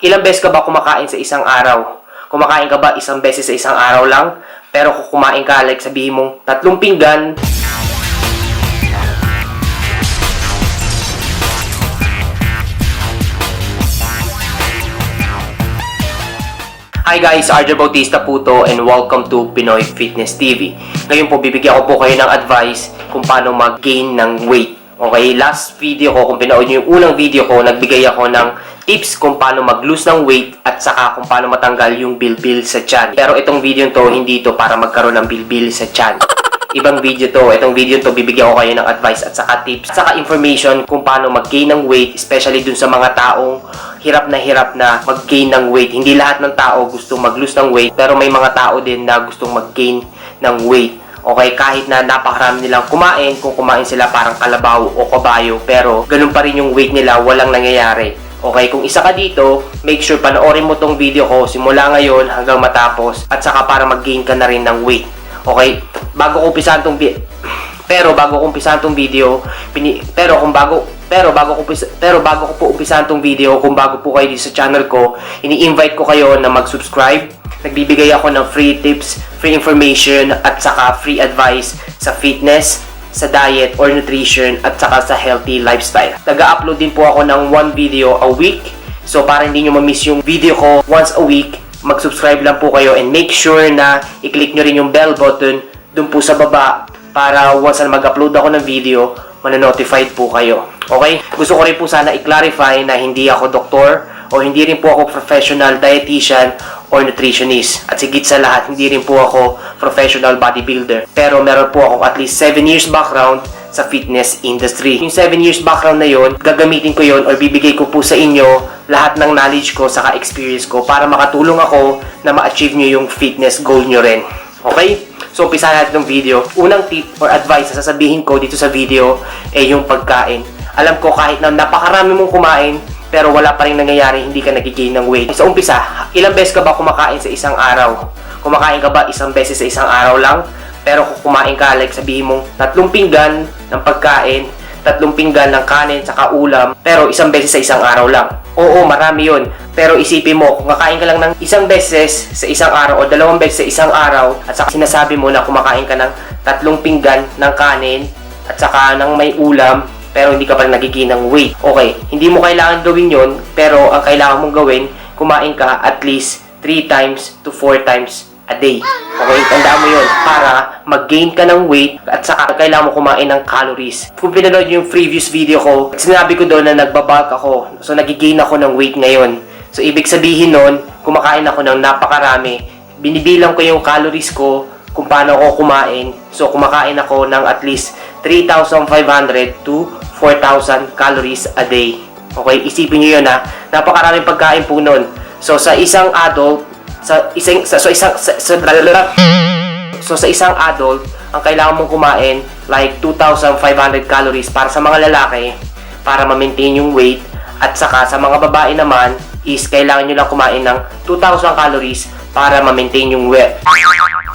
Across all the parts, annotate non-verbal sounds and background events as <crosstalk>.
Ilang beses ka ba kumakain sa isang araw? Kumakain ka ba isang beses sa isang araw lang? Pero kung kumain ka, like sabihin mong tatlong pinggan, Hi guys, Arjo Bautista po to and welcome to Pinoy Fitness TV. Ngayon po, bibigyan ko po kayo ng advice kung paano mag-gain ng weight. Okay, last video ko, kung pinood nyo yung unang video ko, nagbigay ako ng tips kung paano mag-lose ng weight at saka kung paano matanggal yung bilbil sa tiyan. Pero itong video to, hindi to para magkaroon ng bilbil sa tiyan. Ibang video to. Itong video to, bibigyan ko kayo ng advice at saka tips, at saka information kung paano mag-gain ng weight, especially dun sa mga taong hirap na hirap na mag-gain ng weight. Hindi lahat ng tao gusto mag-lose ng weight, pero may mga tao din na gustong mag-gain ng weight. Okay, kahit na napakarami nilang kumain, kung kumain sila parang kalabaw o kabayo, pero ganun pa rin yung weight nila, walang nangyayari. Okay, kung isa ka dito, make sure panoorin mo tong video ko simula ngayon hanggang matapos at saka para mag-gain ka na rin ng weight. Okay, bago ko umpisahan tong <clears throat> pero bago ko umpisahan tong video, pini- pero kung bago pero bago ko pero bago ko po umpisahan tong video, kung bago po kayo dito sa channel ko, ini-invite ko kayo na mag-subscribe. Nagbibigay ako ng free tips, free information at saka free advice sa fitness, sa diet or nutrition at saka sa healthy lifestyle. Nag-upload din po ako ng one video a week. So para hindi nyo ma-miss yung video ko once a week, mag-subscribe lang po kayo and make sure na i-click nyo rin yung bell button dun po sa baba para once na mag-upload ako ng video, mananotified po kayo. Okay? Gusto ko rin po sana i-clarify na hindi ako doktor o hindi rin po ako professional dietitian or nutritionist. At sigit sa lahat, hindi rin po ako professional bodybuilder. Pero meron po ako at least 7 years background sa fitness industry. Yung 7 years background na yon, gagamitin ko yon or bibigay ko po sa inyo lahat ng knowledge ko saka experience ko para makatulong ako na ma-achieve nyo yung fitness goal nyo rin. Okay? So, umpisa natin ng video. Unang tip or advice na sasabihin ko dito sa video ay yung pagkain. Alam ko kahit na napakarami mong kumain, pero wala pa rin nangyayari, hindi ka nagigain ng weight. Sa umpisa, ilang beses ka ba kumakain sa isang araw? Kumakain ka ba isang beses sa isang araw lang? Pero kung kumain ka, like sabihin mong tatlong pinggan ng pagkain, tatlong pinggan ng kanin saka ulam, pero isang beses sa isang araw lang. Oo, marami yun. Pero isipin mo, kung kakain ka lang ng isang beses sa isang araw o dalawang beses sa isang araw at saka sinasabi mo na kumakain ka ng tatlong pinggan ng kanin at saka ng may ulam, pero hindi ka pa nagiging ng weight. Okay, hindi mo kailangan gawin yon pero ang kailangan mong gawin, kumain ka at least 3 times to 4 times a day. Okay, tandaan mo yun para mag-gain ka ng weight at saka kailangan mo kumain ng calories. Kung pinanood yung previous video ko, sinabi ko doon na nagbabulk ako. So, nagigain ako ng weight ngayon. So, ibig sabihin nun, kumakain ako ng napakarami. Binibilang ko yung calories ko kung paano ako kumain. So, kumakain ako ng at least 3,500 to 4,000 calories a day. Okay, isipin nyo yun ha. Napakaraming pagkain po nun. So, sa isang adult, sa isang sa, so isang sa, sa, so sa isang adult ang kailangan mong kumain like 2,500 calories para sa mga lalaki para ma-maintain yung weight at saka sa mga babae naman is kailangan nyo lang kumain ng 2,000 calories para ma-maintain yung weight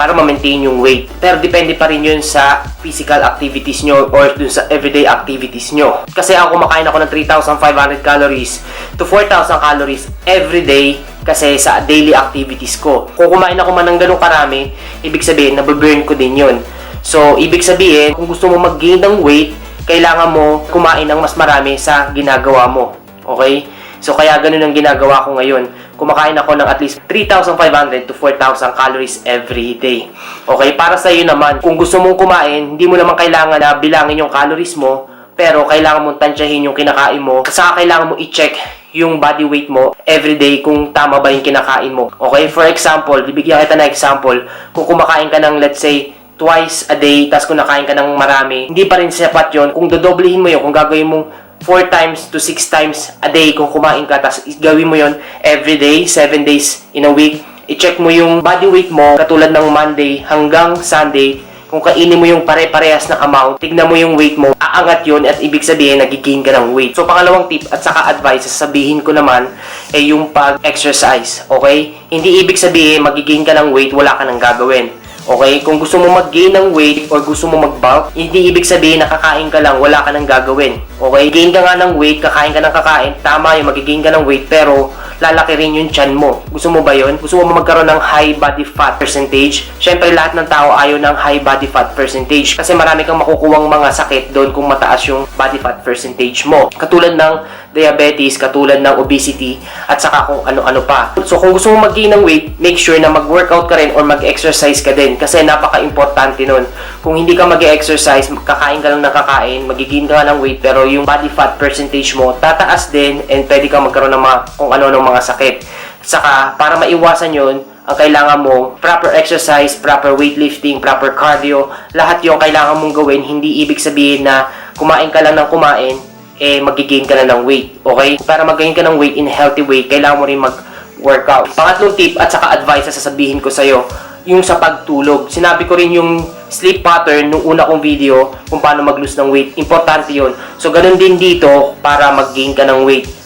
para ma-maintain yung weight. Pero depende pa rin yun sa physical activities nyo or dun sa everyday activities nyo. Kasi ako kumakain ako ng 3,500 calories to 4,000 calories every day kasi sa daily activities ko. Kung kumain ako man ng ganun karami, ibig sabihin, nababurn ko din yun. So, ibig sabihin, kung gusto mo mag-gain ng weight, kailangan mo kumain ng mas marami sa ginagawa mo. Okay? So, kaya ganun ang ginagawa ko ngayon. Kumakain ako ng at least 3,500 to 4,000 calories every day. Okay? Para sa iyo naman, kung gusto mong kumain, hindi mo naman kailangan na bilangin yung calories mo, pero kailangan mong tansyahin yung kinakain mo. Saka kailangan mo i-check yung body weight mo everyday kung tama ba yung kinakain mo. Okay? For example, bibigyan kita ng example. Kung kumakain ka ng let's say twice a day, tapos kung nakain ka ng marami, hindi pa rin sapat yon Kung dodoblehin mo yun, kung gagawin mong 4 times to 6 times a day kung kumain ka, tapos gawin mo yon every day, 7 days in a week, i-check mo yung body weight mo katulad ng Monday hanggang Sunday, kung kainin mo yung pare-parehas na amount, tignan mo yung weight mo, aangat yun at ibig sabihin nagigain ka ng weight. So pangalawang tip at saka advice, sasabihin ko naman ay yung pag-exercise, okay? Hindi ibig sabihin magigain ka ng weight, wala ka nang gagawin. Okay? Kung gusto mo mag-gain ng weight or gusto mo mag-bulk, hindi ibig sabihin nakakain ka lang, wala ka nang gagawin. Okay? Gain ka nga ng weight, kakain ka ng kakain, tama yung magigain ka ng weight, pero lalaki rin yung chan mo. Gusto mo ba yun? Gusto mo magkaroon ng high body fat percentage? Siyempre, lahat ng tao ayaw ng high body fat percentage kasi marami kang makukuwang mga sakit doon kung mataas yung body fat percentage mo. Katulad ng diabetes, katulad ng obesity, at saka kung ano-ano pa. So, kung gusto mo mag-gain ng weight, make sure na mag-workout ka rin or mag-exercise ka din kasi napaka-importante nun. Kung hindi ka mag-exercise, kakain ka lang ng kakain, magiging ka ng weight, pero yung body fat percentage mo tataas din and pwede ka magkaroon ng mga, kung ano-ano mga sakit. Saka, para maiwasan yun, ang kailangan mo, proper exercise, proper weightlifting, proper cardio, lahat yung kailangan mong gawin, hindi ibig sabihin na kumain ka lang ng kumain, eh magigain ka na ng weight, okay? Para mag-gain ka ng weight in healthy way, kailangan mo rin mag-workout. Pangatlong tip at saka advice na sasabihin ko sa'yo, yung sa pagtulog. Sinabi ko rin yung sleep pattern nung una kong video kung paano mag-lose ng weight. Importante yun. So, ganun din dito para mag-gain ka ng weight.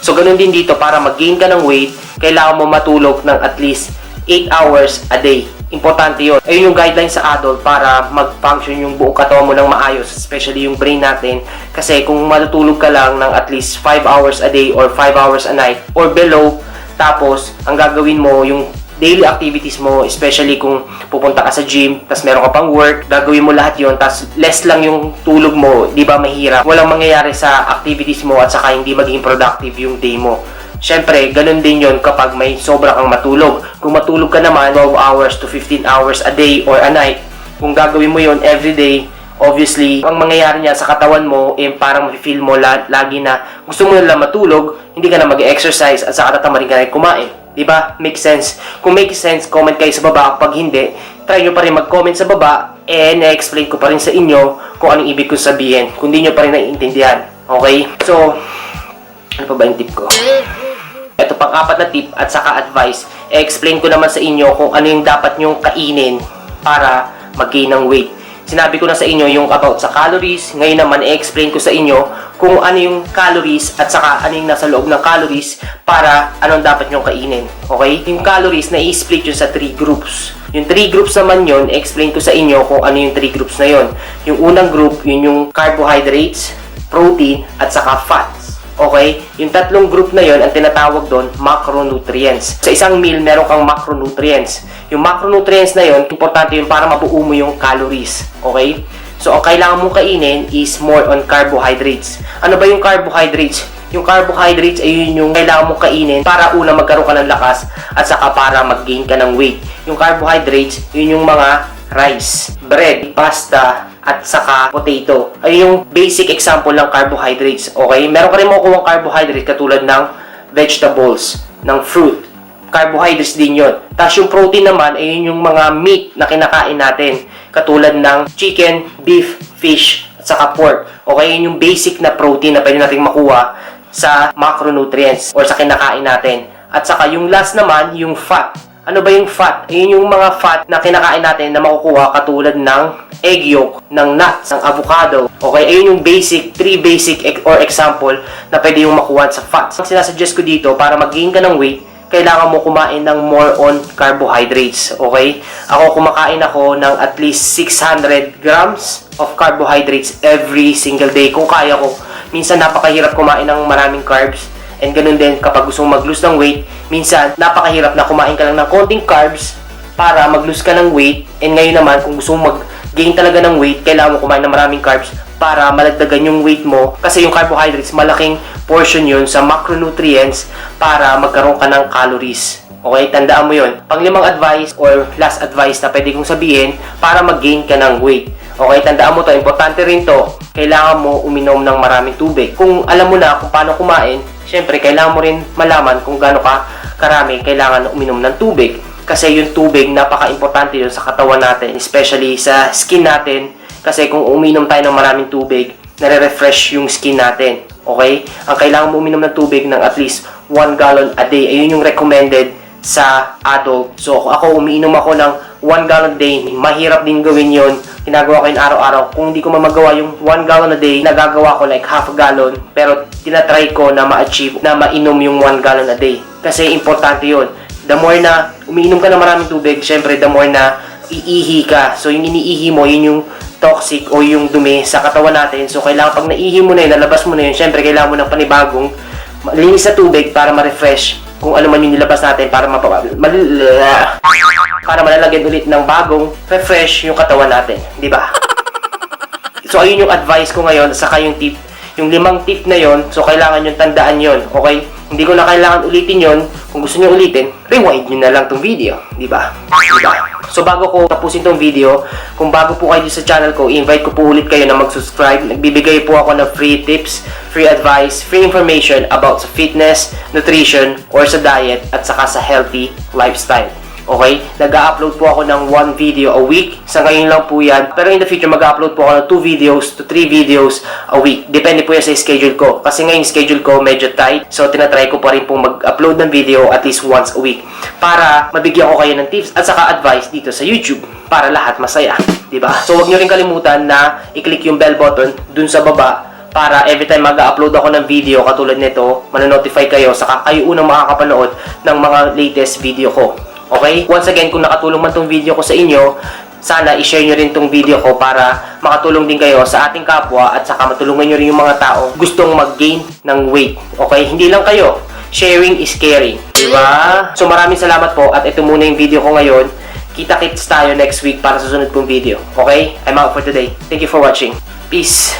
So, ganun din dito, para mag-gain ka ng weight, kailangan mo matulog ng at least 8 hours a day. Importante yun. Ayun yung guideline sa adult para mag-function yung buong katawan mo ng maayos, especially yung brain natin. Kasi kung matutulog ka lang ng at least 5 hours a day or 5 hours a night or below, tapos ang gagawin mo yung daily activities mo, especially kung pupunta ka sa gym, tas meron ka pang work, gagawin mo lahat yon tas less lang yung tulog mo, di ba mahirap? Walang mangyayari sa activities mo at saka hindi maging productive yung day mo. Siyempre, ganun din yon kapag may sobra kang matulog. Kung matulog ka naman 12 hours to 15 hours a day or a night, kung gagawin mo yon every day, obviously, ang mangyayari niya sa katawan mo, eh, parang feel mo la- lagi na gusto mo lang matulog, hindi ka na mag-exercise at saka tatamarin ka na kumain. Di ba? Make sense. Kung make sense, comment kayo sa baba. Pag hindi, try nyo pa rin mag-comment sa baba and na-explain ko pa rin sa inyo kung anong ibig ko sabihin. Kung di nyo pa rin naiintindihan. Okay? So, ano pa ba yung tip ko? Ito pang apat na tip at saka advice, i-explain ko naman sa inyo kung ano yung dapat nyong kainin para mag-gain ng weight. Sinabi ko na sa inyo yung about sa calories. Ngayon naman, i-explain ko sa inyo kung ano yung calories at saka ano yung nasa loob ng calories para anong dapat nyong kainin. Okay? Yung calories na i-split yun sa 3 groups. Yung 3 groups naman yun, i-explain ko sa inyo kung ano yung 3 groups na yun. Yung unang group, yun yung carbohydrates, protein, at saka fats. Okay? Yung tatlong group na yon ang tinatawag doon macronutrients. Sa isang meal, meron kang macronutrients. Yung macronutrients na yon, importante yun para mabuo mo yung calories. Okay? So, ang kailangan mong kainin is more on carbohydrates. Ano ba yung carbohydrates? Yung carbohydrates ay yun yung kailangan mong kainin para una magkaroon ka ng lakas at saka para mag-gain ka ng weight. Yung carbohydrates, yun yung mga rice, bread, pasta, at saka potato. Ay yung basic example ng carbohydrates. Okay? Meron ka rin makukuha carbohydrates katulad ng vegetables, ng fruit. Carbohydrates din yon. Tapos yung protein naman ay yun yung mga meat na kinakain natin. Katulad ng chicken, beef, fish, at saka pork. Okay? Yun yung basic na protein na pwede natin makuha sa macronutrients or sa kinakain natin. At saka yung last naman, yung fat. Ano ba yung fat? Yun yung mga fat na kinakain natin na makukuha katulad ng egg yolk, ng nuts, ng avocado. Okay, ayun yung basic, three basic or example na pwede yung makuha sa fats. Ang sinasuggest ko dito, para mag-gain ka ng weight, kailangan mo kumain ng more on carbohydrates. Okay? Ako kumakain ako ng at least 600 grams of carbohydrates every single day. Kung kaya ko. Minsan napakahirap kumain ng maraming carbs. And ganun din kapag gusto mong mag-lose ng weight, minsan napakahirap na kumain ka lang ng konting carbs para mag-lose ka ng weight. And ngayon naman, kung gusto mong mag-gain talaga ng weight, kailangan mo kumain ng maraming carbs para malagdagan yung weight mo. Kasi yung carbohydrates, malaking portion yun sa macronutrients para magkaroon ka ng calories. Okay, tandaan mo yun. Panglimang advice or last advice na pwede kong sabihin para mag-gain ka ng weight. Okay, tandaan mo to. Importante rin to. Kailangan mo uminom ng maraming tubig. Kung alam mo na kung paano kumain, syempre, kailangan mo rin malaman kung gaano ka karami kailangan uminom ng tubig. Kasi yung tubig, napaka-importante yun sa katawan natin, especially sa skin natin. Kasi kung uminom tayo ng maraming tubig, nare-refresh yung skin natin. Okay? Ang kailangan mo uminom ng tubig ng at least 1 gallon a day. Ayun yung recommended sa adult. So, ako umiinom ako ng 1 gallon a day. Mahirap din gawin yon Ginagawa ko yun araw-araw. Kung hindi ko mamagawa yung 1 gallon a day, nagagawa ko like half a gallon. Pero tinatry ko na ma-achieve na mainom yung 1 gallon a day. Kasi importante yon The more na umiinom ka ng maraming tubig, syempre the more na iihi ka. So, yung iniihi mo, yun yung toxic o yung dumi sa katawan natin. So, kailangan pag naihi mo na yun, nalabas mo na yun, syempre, kailangan mo ng panibagong linis na tubig para ma-refresh kung ano man yung nilabas natin para mapa mal- para malalagyan ulit ng bagong refresh yung katawan natin, di ba? <laughs> So, ayun yung advice ko ngayon, saka yung tip. Yung limang tip na yon so kailangan yung tandaan yon okay? Hindi ko na kailangan ulitin yon Kung gusto nyo ulitin, rewind nyo na lang tong video. Di ba? Di ba? So, bago ko tapusin tong video, kung bago po kayo sa channel ko, invite ko po ulit kayo na mag-subscribe. Nagbibigay po ako ng free tips, free advice, free information about sa fitness, nutrition, or sa diet, at saka sa healthy lifestyle. Okay? Nag-upload po ako ng one video a week. Sa ngayon lang po yan. Pero in the future, mag-upload po ako ng two videos to three videos a week. Depende po yan sa schedule ko. Kasi ngayon schedule ko medyo tight. So, tinatry ko pa rin po mag-upload ng video at least once a week. Para mabigyan ko kayo ng tips at saka advice dito sa YouTube. Para lahat masaya. ba? So, huwag nyo rin kalimutan na i-click yung bell button dun sa baba para every time mag-upload ako ng video katulad nito, manonotify kayo saka kayo unang makakapanood ng mga latest video ko. Okay? Once again, kung nakatulong man tong video ko sa inyo, sana i-share nyo rin tong video ko para makatulong din kayo sa ating kapwa at saka matulungan nyo rin yung mga tao gustong mag-gain ng weight. Okay? Hindi lang kayo. Sharing is caring. Diba? So maraming salamat po at ito muna yung video ko ngayon. Kita-kits tayo next week para sa sunod kong video. Okay? I'm out for today. Thank you for watching. Peace.